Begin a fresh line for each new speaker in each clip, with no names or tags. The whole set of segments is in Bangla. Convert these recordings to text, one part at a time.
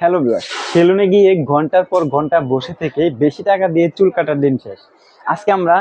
হ্যালো ভিউয়ার সেলুনে গিয়ে ঘণ্টার পর ঘণ্টা বসে থেকে বেশি টাকা দিয়ে চুল কাটার দিন শেষ। আজকে আমরা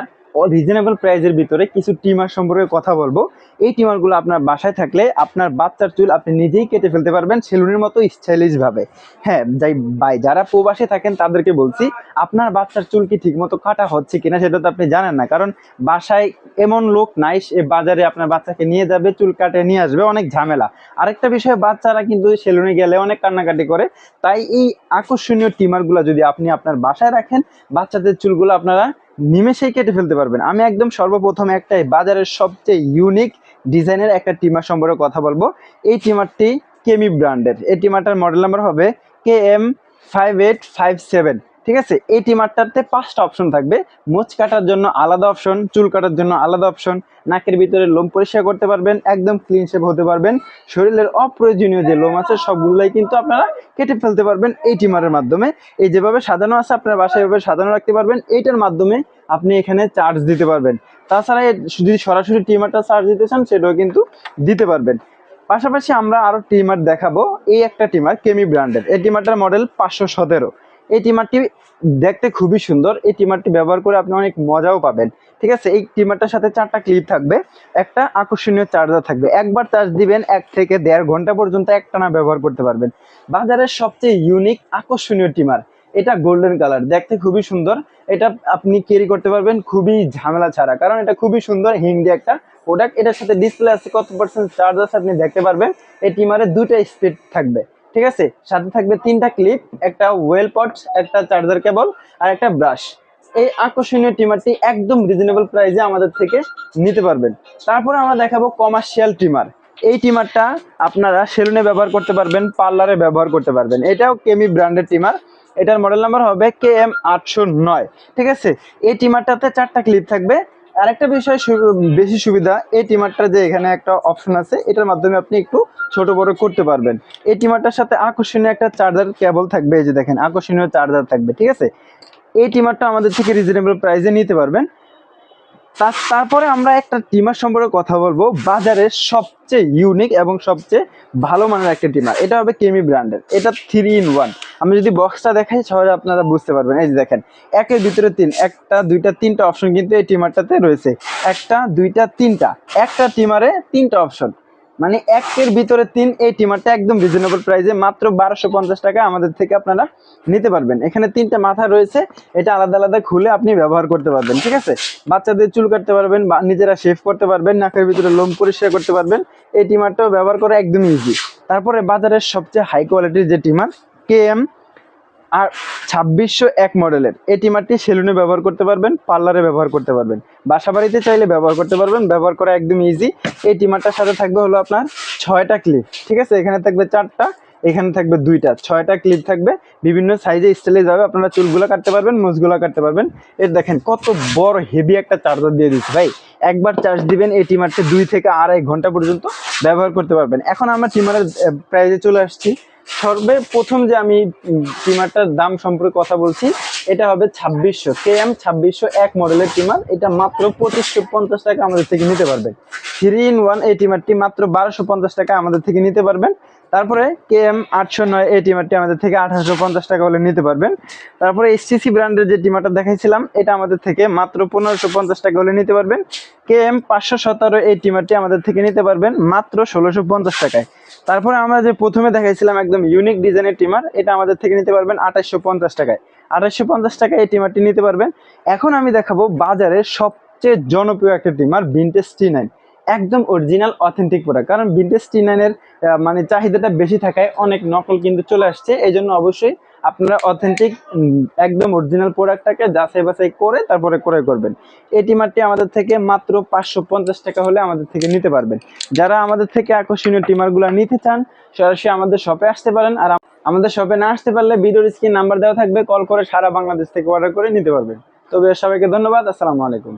রিজনেবল প্রাইজের ভিতরে কিছু টিমার সম্পর্কে কথা বলব। এই টিমারগুলো আপনার বাসায় থাকলে আপনার বাচ্চার চুল আপনি নিজেই কেটে ফেলতে পারবেন সেলুনের মতো স্টাইলিশ ভাবে। হ্যাঁ যাই বাই যারা প্রবাসে থাকেন তাদেরকে বলছি, আপনার বাচ্চার চুল কি ঠিকমতো কাটা হচ্ছে কিনা সেটা তো আপনি জানেন না। কারণ বাসায় এমন লোক নাই, সে বাজারে আপনার বাচ্চাকে নিয়ে যাবে, চুল কাটে, নিয়ে আসবে, অনেক ঝামেলা। আরেকটা বিষয়, বাচ্চারা কিন্তু সেলুনে গেলে অনেক কান্নাকাটি করে। তাই এই আকর্ষণীয় টিমারগুলো যদি আপনি আপনার বাসায় রাখেন, বাচ্চাদের চুলগুলো আপনারা নিমেষেই কেটে ফেলতে পারবেন। আমি একদম সর্বপ্রথম একটাই বাজারের সবচেয়ে ইউনিক ডিজাইনের একটা টিমার সম্পর্কে কথা বলব। এই টিমারটি কেমি ব্র্যান্ডের এই টিমারটার মডেল নাম্বার হবে K M five eight five seven ঠিক আছে? এই টিমারটাতে পাঁচটা অপশন থাকবে। মোচ কাটার জন্য আলাদা অপশন চুল কাটার জন্য আলাদা অপশন নাকের ভিতরে লোম পরিষ্কার করতে পারবেন, একদম ক্লিন শেপ হতে পারবেন। শরীরের অপ্রয়োজনীয় যে লোম আছে, সবগুলোই কিন্তু আপনারা কেটে ফেলতে পারবেন এই টিমারের মাধ্যমে। এই যেভাবে সাজানো আছে, আপনার বাসায় এভাবে সাজানো রাখতে পারবেন। এইটার মাধ্যমে আপনি এখানে চার্জ দিতে পারবেন। তাছাড়া যদি সরাসরি টিমারটা চার্জ দিতে চান, সেটাও কিন্তু দিতে পারবেন। পাশাপাশি আমরা আরও টিমার দেখাবো। এই একটা টিমার কেমি ব্র্যান্ডের এই টিমারটার মডেল পাঁচশো সতেরো। এই টিমারটি দেখতে খুবই সুন্দর। এই টিমারটি ব্যবহার করে আপনি অনেক মজাও পাবেন। ঠিক আছে? এই টিমারটার সাথে চারটা ক্লিপ থাকবে। একটা আকর্ষণীয় চার্জার থাকবে। একবার চার্জ দিবেন, এক থেকে দেড় ঘণ্টা পর্যন্ত একটানা ব্যবহার করতে পারবেন। বাজারের সবচেয়ে ইউনিক আকর্ষণীয় টিমার, এটা গোল্ডেন কালার দেখতে খুবই সুন্দর। এটা আপনি ক্যারি করতে পারবেন খুবই ঝামেলা ছাড়া। কারণ এটা খুবই সুন্দর হিন্দি একটা প্রোডাক্ট এটার সাথে ডিসপ্লে আছে, কত পার্সেন্ট চার্জ আছে আপনি দেখতে পারবেন। এই টিমারে দুইটা স্পিড থাকবে। ঠিক আছে? সাথে থাকবে তিনটা ক্লিপ একটা ওয়েল পট একটা চার্জার কেবল আর একটা ব্রাশ এই আকর্ষণীয় টিমারটি একদম রিজনেবল প্রাইসে আমাদের থেকে নিতে পারবেন। তারপরে আমরা দেখাবো কমার্শিয়াল টিমার এই টিমারটা আপনারা সেলুনে ব্যবহার করতে পারবেন পার্লারে ব্যবহার করতে পারবেন। এটাও কেমি ব্র্যান্ডের টিমার এটার মডেল নাম্বার হবে কে এম আটশো নয়। ঠিক আছে? এই টিমারটাতে চারটা ক্লিপ থাকবে। আরেকটা বিষয় বেশি সুবিধা, এই টিমারটা যে এখানে একটা অপশন আছে, এটার মাধ্যমে আপনি একটু ছোট বড় করতে পারবেন। এই টিমারটার সাথে আকর্ষণীয় একটা চার্জার কেবল থাকবে, এই যে দেখেন, আকর্ষণীয় চার্জার থাকবে, ঠিক আছে? এই টিমারটা আমাদের থেকে রিজনেবল প্রাইসে নিতে পারবেন। তার তারপরে আমরা একটা টিমার সম্পর্কে কথা বলব, বাজারের সবচেয়ে ইউনিক এবং সবচেয়ে ভালো মানের একটা টিমার। এটা হবে কেমি ব্র্যান্ডের এটা থ্রি ইন ওয়ান আমি যদি বক্সটা দেখাই সহজে আপনারা বুঝতে পারবেন। এই যে দেখেন, একের ভিতরে তিন, একটা, দুইটা, তিনটা অপশন কিন্তু এই টিমারটাতে রয়েছে। একটা, দুইটা, তিনটা, একটা টিমারে তিনটা অপশন মানে একের ভিতরে তিন, এই টিমারটা একদম রিজনেবল প্রাইসে মাত্র বারোশো পঞ্চাশ টাকা আমাদের থেকে আপনারা নিতে পারবেন। এখানে তিনটা মাথা রয়েছে, এটা আলাদা আলাদা খুলে আপনি ব্যবহার করতে পারবেন, ঠিক আছে? বাচ্চাদের চুল কাটতে পারবেন, বা নিজেরা শেভ করতে পারবেন, নাকের ভিতরে লোম পরিষ্কার করতে পারবেন। এই টিমারটাও ব্যবহার করা একদম ইজি তারপরে বাজারের সবচেয়ে হাই কোয়ালিটির যে টিমার কে এম আর ছাব্বিশশো এক মডেলের এই টিমারটি সেলুনে ব্যবহার করতে পারবেন, পার্লারে ব্যবহার করতে পারবেন। বাসা বাড়িতে চাইলে ব্যবহার করতে পারবেন, ব্যবহার করা একদম ইজি এই টিমারটার সাথে থাকবে হলো আপনার ছয়টা ক্লিপ ঠিক আছে? এখানে থাকবে চারটা, এখানে থাকবে দুইটা। ছয়টা ক্লিপ থাকবে, বিভিন্ন সাইজে স্টাইলে যাবে, আপনারা চুলগুলো কাটতে পারবেন, মোজগুলো কাটতে পারবেন। এর দেখেন কত বড় হেভি একটা চার্জার দিয়ে দিচ্ছে ভাই। একবার চার্জ দিবেন এই টিমারটি দুই থেকে আড়াই ঘণ্টা পর্যন্ত ব্যবহার করতে পারবেন। এখন আমরা টিমারের প্রাইজে চলে আসছি। সর্বে প্রথম যে আমি টিমারটার দাম সম্পর্কে কথা বলছি এটা হবে ছাব্বিশশো। কে এম ছাব্বিশশো এক মডেলের টিমার। এটা মাত্র পঁচিশশো পঞ্চাশ টাকা আমাদের থেকে নিতে পারবেন। থ্রি ইন ওয়ান এই টিমারটি মাত্র বারোশো পঞ্চাশ টাকা আমাদের থেকে নিতে পারবেন। তারপরে কে এম আটশো নয় এই টিমারটি আমাদের থেকে আঠারোশো পঞ্চাশ টাকা হলে নিতে পারবেন। তারপরে এসটিসি ব্র্যান্ডের যে টিমারটা দেখাইছিলাম, এটা আমাদের থেকে মাত্র পনেরোশো পঞ্চাশ টাকা হলে নিতে পারবেন। কে এম পাঁচশো সতেরো এই টিমারটি আমাদের থেকে নিতে পারবেন মাত্র ষোলোশো পঞ্চাশ টাকায়। তারপরে আমরা যে প্রথমে দেখাইছিলাম একদম ইউনিক ডিজাইনের টিমার, এটা আমাদের থেকে নিতে পারবেন আঠাশশো পঞ্চাশ টাকায়। আঠাশশো পঞ্চাশ টাকায় এই টিমারটি নিতে পারবেন। এখন আমি দেখাবো বাজারের সবচেয়ে জনপ্রিয় একটা টিমার ভিনটেজ টি নাইন একদম অরিজিনাল অথেন্টিক প্রোডাক্ট কারণ ভিনটেজ টি নাইনের মানে চাহিদাটা বেশি থাকায় অনেক নকল কিন্তু চলে আসছে। এই জন্য অবশ্যই আপনারা অথেন্টিক একদম অরিজিনাল প্রোডাক্টটাকে যাচাই বাছাই করে তারপরে ক্রয় করবেন। এই টিমারটি আমাদের থেকে মাত্র পাঁচশো পঞ্চাশ টাকা হলে আমাদের থেকে নিতে পারবেন। যারা আমাদের থেকে আকর্ষণীয় টিমারগুলো নিতে চান, সরাসরি আমাদের শপে আসতে পারেন। আর আমাদের শপে না আসতে পারলে ভিডিওর স্ক্রিন নাম্বার দেওয়া থাকবে কল করে সারা বাংলাদেশ থেকে অর্ডার করে নিতে পারবেন। তবে সবাইকে ধন্যবাদ, আসসালামু আলাইকুম।